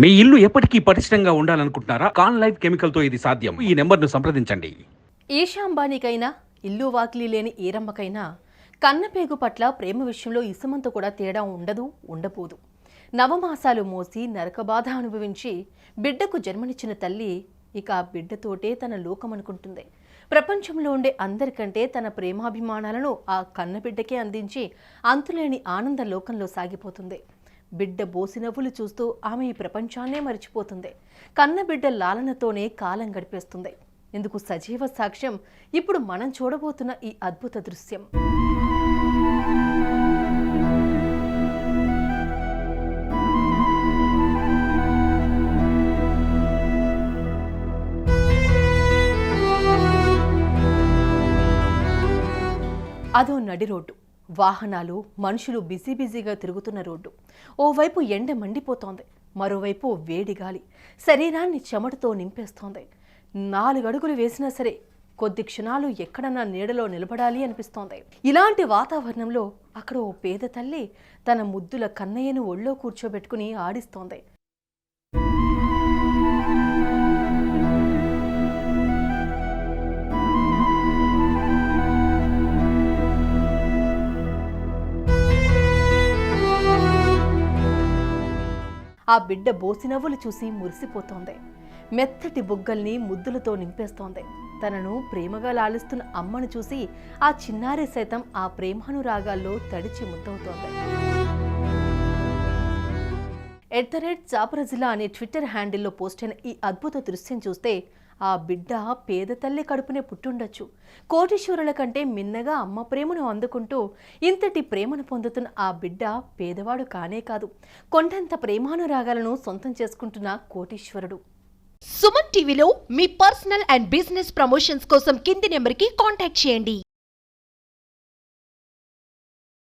మీ ఇల్లు ఎప్పటికీ పటిష్టంగా ఉండాలనుకుంటున్నారా? కాన్ లైఫ్ కెమికల్తో ఇది సాధ్యం. ఈ నెంబర్ను సంప్రదించండి. ఈశాంబానికైనా ఇల్లు వాకిలి లేని ఈరమ్మకైనా కన్నపేగు పట్ల ప్రేమ విషయంలో ఇసుమంత కూడా తేడా ఉండదు ఉండబోదు నవమాసాలు మోసి నరకబాధ అనుభవించి బిడ్డకు జన్మనిచ్చిన తల్లి ఇక ఆ బిడ్డతోటే తన లోకం అనుకుంటుంది. ప్రపంచంలో ఉండే అందరికంటే తన ప్రేమాభిమానాలను ఆ కన్నబిడ్డకే అందించి అంతులేని ఆనంద లోకంలో సాగిపోతుంది. బిడ్డ బోసినవ్వులు చూస్తూ ఆమె ఈ ప్రపంచాన్నే మరిచిపోతుంది. కన్నబిడ్డ లాలనతోనే కాలం గడిపేస్తుంది. ఇందుకు సజీవ సాక్ష్యం ఇప్పుడు మనం చూడబోతున్న ఈ అద్భుత దృశ్యం. అదో నడి రోడ్డు. వాహనాలు మనుషులు బిజీ బిజీగా తిరుగుతున్న రోడ్డు. ఓవైపు ఎండ మండిపోతోంది. మరోవైపు వేడి గాలి. శరీరాన్ని చెమటతో నింపేస్తోంది. నాలుగడుగులు వేసినా సరే కొద్ది క్షణాలు ఎక్కడన్నా నీడలో నిలబడాలి అనిపిస్తోంది. ఇలాంటి వాతావరణంలో అక్కడ ఓ పేద తల్లి తన ముద్దుల కన్నయ్యను ఒళ్ళో కూర్చోబెట్టుకుని ఆడిస్తోంది. ఆ బిడ్డ బోసినవ్వులు చూసి మురిసిపోతోంది. మెత్తటి బుగ్గల్ని ముద్దులతో నింపేస్తోంది. తనను ప్రేమగా లాలిస్తున్న అమ్మను చూసి ఆ చిన్నారి సైతం ఆ ప్రేమానురాగాల్లో తడిచి ముద్దవుతోంది. ఎట్ ద రేట్ చాపరజిల్లా అనే ట్విట్టర్ హ్యాండిల్లో పోస్ట్ అయిన ఈ అద్భుత దృశ్యం చూస్తే ఆ బిడ్డ పేద తల్లి కడుపునే పుట్టుండొచ్చు. కోటీశ్వరుల కంటే మిన్నగా అమ్మ ప్రేమను అందుకుంటూ ఇంతటి ప్రేమను పొందుతున్న ఆ బిడ్డ పేదవాడు కానే కాదు. కొండంత ప్రేమానురాగాలను సొంతం చేసుకుంటున్న కోటీశ్వరుడు. సుమన్ టీవీలో మీ పర్సనల్ అండ్ బిజినెస్ ప్రమోషన్స్ కోసం కింది నెంబర్కి కాంటాక్ట్ చేయండి.